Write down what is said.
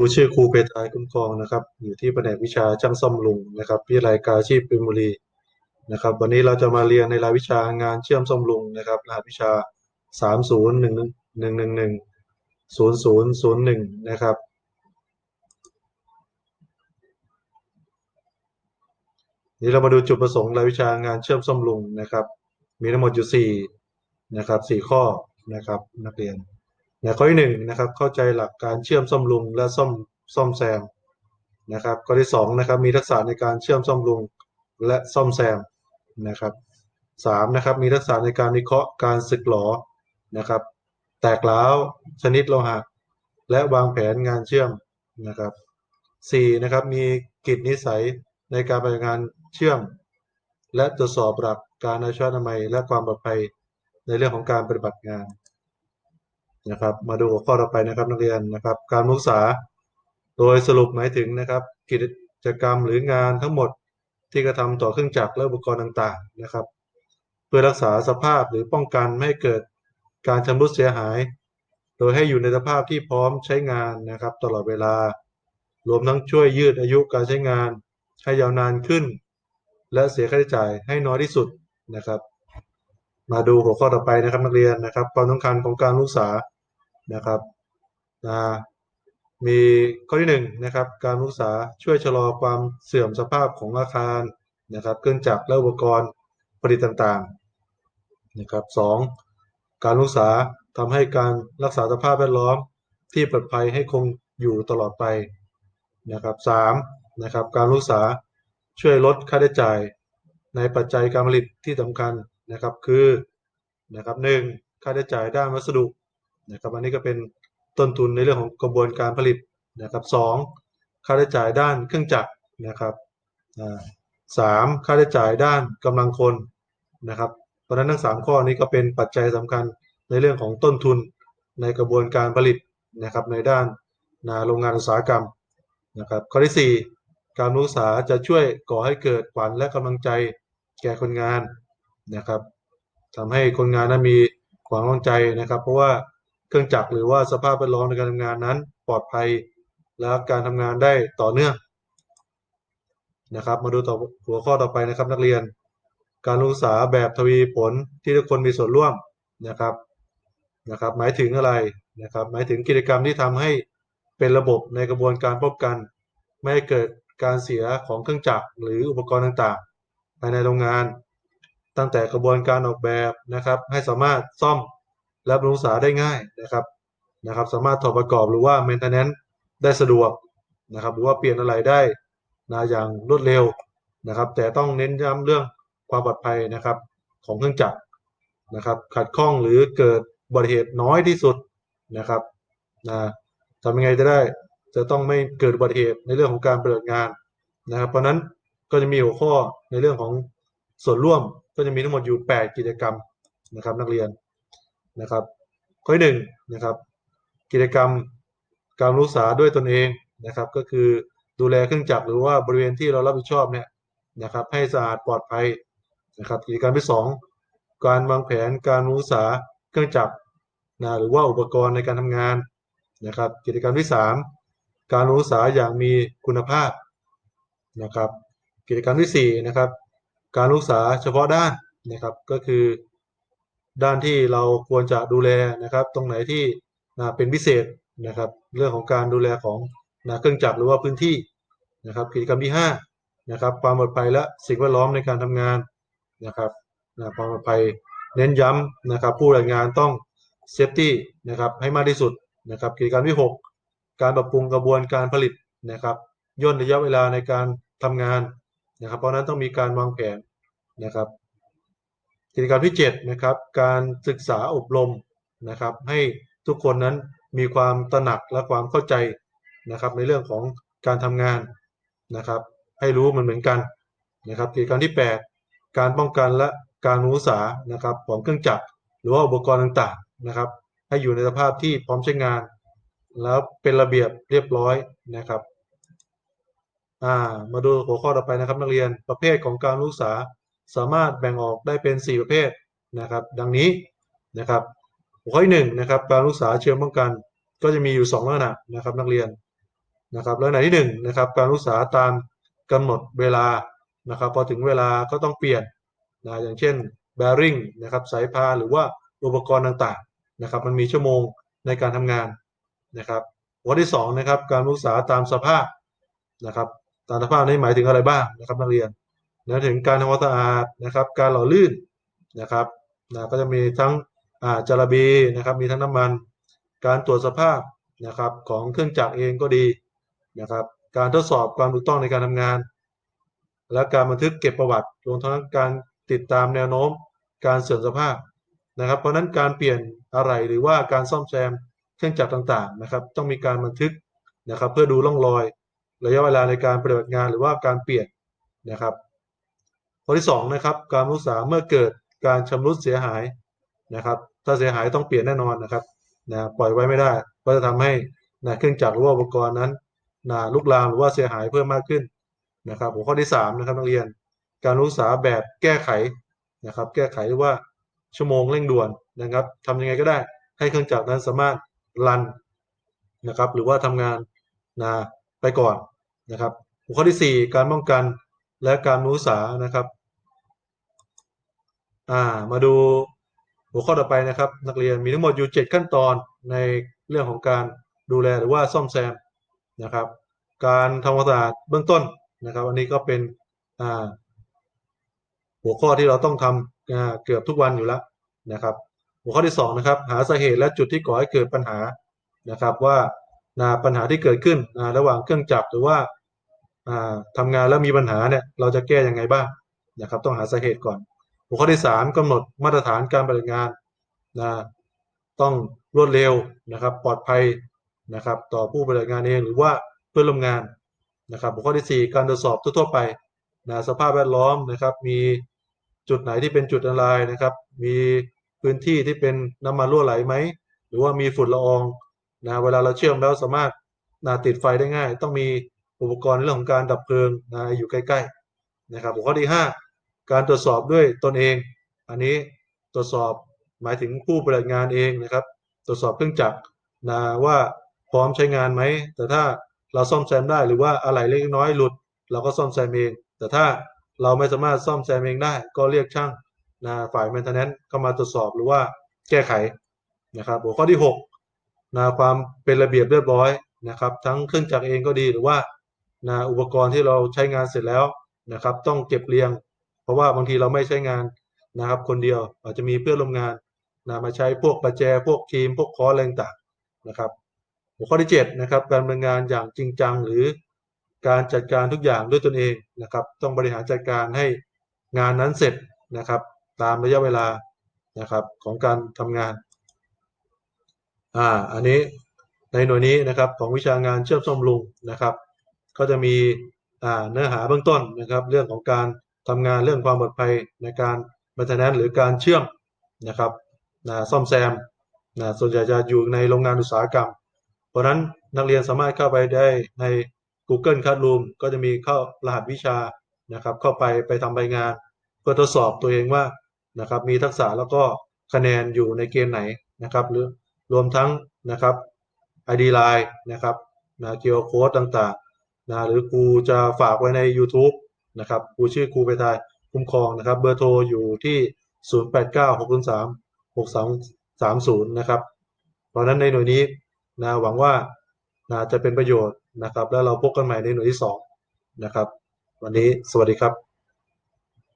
ครูชื่อครูเพทายคุ้มครองนะครับ อยู่ที่แผนกวิชาช่างซ่อมลุงนะครับวิทยาลัยการชีพปิบุรีนะครับ วันนี้เราจะมาเรียนในรายวิชางานเชื่อมซ่อมลุงนะครับรหัสวิชาสามศูนย์หนึ่งหนึ่งหนึ่งหนึ่งหนึ่งศูนย์ศูนย์ศูนย์หนึ่งนะครับ นี่เรามาดูจุดประสงค์รายวิชางานเชื่อมซ่อมลุงนะครับ มีทั้งหมดอยู่สี่นะครับสี่ข้อนะครับนักเรียน นะข้อที่หนึ่งนะครับ เข้าใจหลักการเชื่อมซ่อมลุงและซ่อมซ่อมแซมนะครับ ข้อที่สองนะครับ มีทักษะในการเชื่อมซ่อมลุงและซ่อมแซมนะครับสามนะครับ มีทักษะในการวิเคราะห์การสึกหลอนะครับ แตกร้าวชนิดโลหะและวางแผนงานเชื่อมนะครับสี่นะครับ มีกิจนิสัยในการปฏิบัติงานเชื่อม และตรวจสอบหลักการอาชีวนามัยและความปลอดภัยในเรื่องของการปฏิบัติงาน นะครับ มาดูหัวข้อต่อไปนะครับนักเรียนนะครับ การศึกษาโดยสรุปหมายถึงนะครับ กิจกรรมหรืองานทั้งหมดที่กระทำต่อเครื่องจักรและอุปกรณ์ต่างๆนะครับ เพื่อรักษาสภาพหรือป้องกันไม่ให้เกิดการชำรุดเสียหาย โดยให้อยู่ในสภาพที่พร้อมใช้งานนะครับ ตลอดเวลา รวมทั้งช่วยยืดอายุการใช้งาน ให้ยาวนานขึ้น และเสียค่าใช้จ่ายให้น้อยที่สุดนะครับ มาดูหัวข้อต่อไปนะครับนักเรียนนะครับ ความสำคัญของการรักษา นะครับนะมีข้อที่หนึ่งนะครับการรักษาช่วยชะลอความเสื่อมสภาพของอาคารนะครับเครื่องจักรและอุปกรณ์ผลิตต่างๆนะครับสองการรักษาทำให้การรักษาสภาพแวดล้อมที่ปลอดภัยให้คงอยู่ตลอดไปนะครับสามนะครับการรักษาช่วยลดค่าใช้จ่ายในปัจจัยการผลิตที่สำคัญนะครับคือนะครับหนึ่งค่าใช้จ่ายด้านวัสดุ นะครับอันนี้ก็เป็นต้นทุนในเรื่องของกระบวนการผลิตนะครับสองค่าใช้จ่ายด้านเครื่องจักรนะครับสามค่าใช้จ่ายด้านกำลังคนนะครับเพราะนั้นทั้งสามข้อนี้ก็เป็นปัจจัยสำคัญในเรื่องของต้นทุนในกระบวนการผลิตนะครับในด้านนาโรงงานอุตสาหกรรมนะครับข้อที่สี่การศึกษาจะช่วยก่อให้เกิดขวัญและกำลังใจแก่คนงานนะครับทำให้คนงานนั้นมีความมั่นใจนะครับ เพราะว่า เครื่องจักรหรือว่าสภาพแวดล้อมในการทำงานนั้นปลอดภัยและการทำงานได้ต่อเนื่องนะครับ มาดูต่อหัวข้อต่อไปนะครับ นักเรียน การศึกษาแบบทวีผลที่ทุกคนมีส่วนร่วมนะครับนะครับ หมายถึงอะไรนะครับ หมายถึงกิจกรรมที่ทำให้เป็นระบบในกระบวนการป้องกัน ไม่ให้เกิดการเสียของเครื่องจักรหรืออุปกรณ์ต่างๆ ภายในโรงงาน ตั้งแต่กระบวนการออกแบบนะครับ ให้สามารถซ่อม และบำรุงรักษาได้ง่ายนะครับนะครับ สามารถถอดประกอบหรือว่า maintenance ได้สะดวกนะครับ หรือว่าเปลี่ยนอะไรได้นะอย่างรวดเร็วนะครับ แต่ต้องเน้นย้ำเรื่องความปลอดภัยนะครับ ของเครื่องจักรนะครับ ขัดข้องหรือเกิดอุบัติเหตุน้อยที่สุดนะครับนะทำยังไงจะได้จะต้องไม่เกิดอุบัติเหตุในเรื่องของการปฏิบัติงานนะครับ เพราะนั้นก็จะมีหัวข้อในเรื่องของส่วนร่วมก็จะมีทั้งหมดอยู่ 8 กิจกรรมนะครับนักเรียน นะครับ ข้อที่หนึ่งนะครับ กิจกรรมการรักษาด้วยตนเองนะครับ ก็คือดูแลเครื่องจักรหรือว่าบริเวณที่เรารับผิดชอบเนี่ยนะครับ ให้สะอาดปลอดภัยนะครับกิจกรรมที่ 2 การวางแผนการรักษาเครื่องจักรนะหรือว่าอุปกรณ์ในการทำงานนะครับ กิจกรรมที่ 3 การรักษาอย่างมีคุณภาพนะครับ กิจกรรมที่4นะครับการรักษาเฉพาะด้านนะครับก็คือ ด้านที่เราควรจะดูแลนะครับ ตรงไหนที่เป็นพิเศษนะครับ เรื่องของการดูแลของเครื่องจักรหรือว่าพื้นที่นะครับ กิจกรรมที่5นะครับ ความปลอดภัยและสิ่งแวดล้อมในการทำงานนะครับความปลอดภัยเน้นย้ำนะครับ ผู้รายงานต้องเซฟตี้นะครับให้มากที่สุดนะครับ กิจกรรมที่ 6 การปรับปรุงกระบวนการผลิตนะครับ ย่นระยะเวลาในการทำงานนะครับ เพราะนั้นต้องมีการวางแผนนะครับ กิจกรรมที่7นะครับการศึกษาอบรมนะครับ ให้ทุกคนนั้นมีความตระหนักและความเข้าใจนะครับ ในเรื่องของการทำงานนะครับ ให้รู้มันเหมือนกันนะครับกิจกรรมที่ 8 การป้องกันและการรู้ษานะครับของเครื่องจักรหรือว่าอุปกรณ์ต่างๆนะครับ ให้อยู่ในสภาพที่พร้อมใช้งาน แล้วเป็นระเบียบเรียบร้อยนะครับอ่ามาดูหัวข้อต่อไปนะครับ นักเรียนประเภทของการรู้ษา สามารถแบ่งออกได้เป็น 4 ประเภทนะครับ ดังนี้นะครับหัวข้อที่1นะครับการรักษาเชิงป้องกันก็จะมีอยู่ 2 ลักษณะนะครับนักเรียนนะครับแล้วในที่หนึ่งนะครับการศึกษาตามกำหนดเวลานะครับพอถึงเวลาก็ต้องเปลี่ยนนะอย่างเช่น bearing นะครับสายพานหรือว่าอุปกรณ์ต่างๆนะครับมันมีชั่วโมงในการทำงานนะครับหัวที่สองนะครับการศึกษาตามสภาพนะครับตามสภาพนี้หมายถึงอะไรบ้างนะครับนักเรียน นะถึงการทำความสะอาดนะครับ การหล่อลื่นนะครับนะก็จะมีทั้งอ่าจาระบีนะครับ มีทั้งน้ำมัน การตรวจสภาพนะครับของเครื่องจักรเองก็ดีนะครับ การทดสอบความถูกต้องในการทำงาน และการบันทึกเก็บประวัติรวมทั้งการติดตามแนวโน้ม การเสื่อมสภาพนะครับ เพราะนั้นการเปลี่ยนอะไรหรือว่าการซ่อมแซมเครื่องจักรต่างๆนะครับ ต้องมีการบันทึกนะครับ เพื่อดูร่องรอย ระยะเวลาในการปฏิบัติงานหรือว่าการเปลี่ยนนะครับ ข้อที่สองนะครับการรักษาเมื่อเกิดการชำรุดเสียหายนะครับถ้าเสียหายต้องเปลี่ยนแน่นอนนะครับนะปล่อยไว้ไม่ได้ก็จะทำให้นะเครื่องจักรหรือว่าอุปกรณ์นั้นนะลุกลามหรือว่าเสียหายเพิ่มมากขึ้นนะครับหัวข้อที่สามนะครับนักเรียน การรักษาแบบแก้ไขนะครับแก้ไขหรือว่าชั่วโมงเร่งด่วนนะครับทำยังไงก็ได้ให้เครื่องจักรนั้นสามารถรันนะครับหรือว่าทำงานนะไปก่อนนะครับหัวข้อที่ 4 การป้องกันและการรู้ษานะครับ อ่ามาดูหัวข้อต่อไปนะครับ นักเรียนมีทั้งหมดอยู่ 7 ขั้นตอนในเรื่องของการดูแลหรือว่าซ่อมแซมนะครับ การทำความสะอาดเบื้องต้นนะครับ อันนี้ก็เป็นอ่าหัวข้อที่เราต้องทำเกือบทุกวันอยู่แล้วนะครับ หัวข้อที่สองนะครับหาสาเหตุและจุดที่ก่อให้เกิดปัญหานะครับ ว่าปัญหาที่เกิดขึ้นระหว่างเครื่องจักรหรือว่าาทำงานแล้วมีปัญหาเนี่ยเราจะแก้ยังไงบ้างนะครับ ต้องหาสาเหตุก่อน หัวข้อที่สามกำหนดมาตรฐานการปฏิบัติงานนะต้องรวดเร็วนะครับ ปลอดภัยนะครับ ต่อผู้ปฏิบัติงานเองหรือว่าเพื่อนร่วมงานนะครับ หัวข้อที่สี่การตรวจสอบทั่วไปนะสภาพแวดล้อมนะครับ มีจุดไหนที่เป็นจุดอันตรายนะครับ มีพื้นที่ที่เป็นน้ำมันรั่วไหลไหมหรือว่ามีฝุ่นละอองนะเวลาเราเชื่อมแล้วสามารถนะติดไฟได้ง่าย ต้องมีอุปกรณ์เรื่องของการดับเพลิงนะอยู่ใกล้ๆนะครับ หัวข้อที่ 5 การตรวจสอบด้วยตนเอง อันนี้ตรวจสอบหมายถึงผู้ปฏิบัติงานเองนะครับ ตรวจสอบเครื่องจักรนะว่าพร้อมใช้งานไหม แต่ถ้าเราซ่อมแซมได้หรือว่าอะไรเล็กน้อยหลุด เราก็ซ่อมแซมเอง แต่ถ้าเราไม่สามารถซ่อมแซมเองได้ ก็เรียกช่างนะฝ่าย maintenance เข้ามาตรวจสอบหรือว่าแก้ไขนะครับหัวข้อที่6นะความเป็นระเบียบเรียบร้อยนะครับ ทั้งเครื่องจักรเองก็ดีหรือว่านะอุปกรณ์ที่เราใช้งานเสร็จแล้วนะครับ ต้องเก็บเรียง ราะว่าบางทีเราไม่ใช้งานนะครับ คนเดียวอาจจะมีเพื่อนร่วมงานนะมาใช้พวกประแจพวกทีม พวกคอร์อะไรต่างนะครับหัวข้อที่7นะครับการดำเนินงานอย่างจริงจังหรือการจัดการทุกอย่างด้วยตนเองนะครับ ต้องบริหารจัดการให้งานนั้นเสร็จนะครับ ตามระยะเวลานะครับของการทำงานอ่าอันนี้ในหน่วยนี้นะครับของวิชางานเชื่อมซ่อมบำรุงนะครับ ก็จะมีอ่าเนื้อหาเบื้องต้นนะครับ เรื่องของการ ทำงานเรื่องความปลอดภัยในการบันทนหรือการเชื่อมนะครับนะซ่อมแซมนะส่วนใหญ่จะอยู่ในโรงงานอุตสาหกรรม เพราะนั้นนักเรียนสามารถเข้าไปได้ใน Google Classroom ก็จะมีเข้ารหัสวิชานะครับ เข้าไปไปทำใบงาน เพื่อทดสอบตัวเองว่านะครับมีทักษะแล้วก็คะแนนอยู่ในเกณฑ์ไหนนะครับ หรือรวมทั้งนะครับ ID Line นะครับนะเกียวโค้ดต่างๆนะหรือครูจะฝากไว้ใน YouTube นะครับครูชื่อครูไปทายคุ้มครองนะครับ เบอร์โทรอยู่ที่ 089603 6230 นะครับ เพราะฉะนั้นในหน่วยนี้นะหวังว่านะจะเป็นประโยชน์นะครับ แล้วเราพบกันใหม่ในหน่วยที่ 2 นะครับ วันนี้สวัสดีครับ